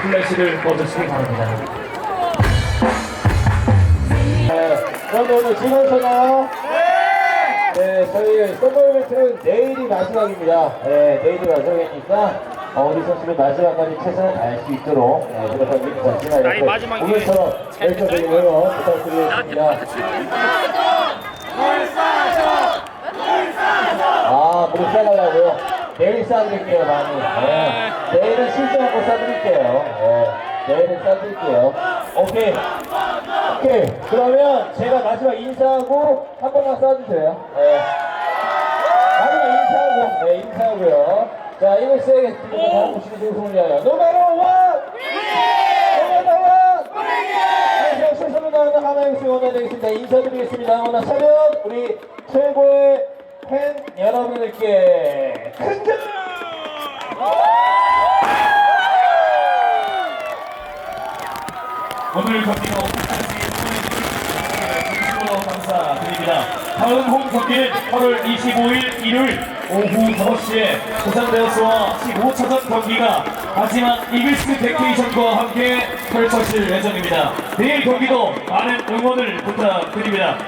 박수를 꺼주시기 바랍니다. 네, 그런데 오늘 즐거우셨나요? 네, 저희 서버 이벤트는 내일이 마지막입니다. 네, 내일이 마지막이니까 어, 우리 선수들 마지막까지 최선을 다할 수 있도록 네, 그래서 우리 전체가 이렇게 오늘처럼 열정적인 응원 부탁드리겠습니다. 아, 물 싸달라고요? 내일 싸드릴게요, 많이. 네. 내일은 실수하고 싸드릴게요. 네. 내일은 싸드릴게요. 오케이. 오케이. 그러면 제가 마지막 인사하고 한 번만 쏴주세요. 네. 마지막 인사하고, 네, 인사하고요. 자, 이글스에게 드리는 다음 오시는 우승을 위하여. 노마로 원! 노마로 원! 하나영수 원장되겠습니다. 인사드리겠습니다. 오늘 차렷 우리 최고의 팬 여러분들께 큰 점! 오늘 끝까지 진심으로 감사드립니다. 다음 홈 경기는 8월 25일 일요일 오후 5시에 부산 베어스와 15차전 경기가 마지막 이글스 베케이션과 함께 펼쳐질 예정입니다. 내일 경기도 많은 응원을 부탁드립니다.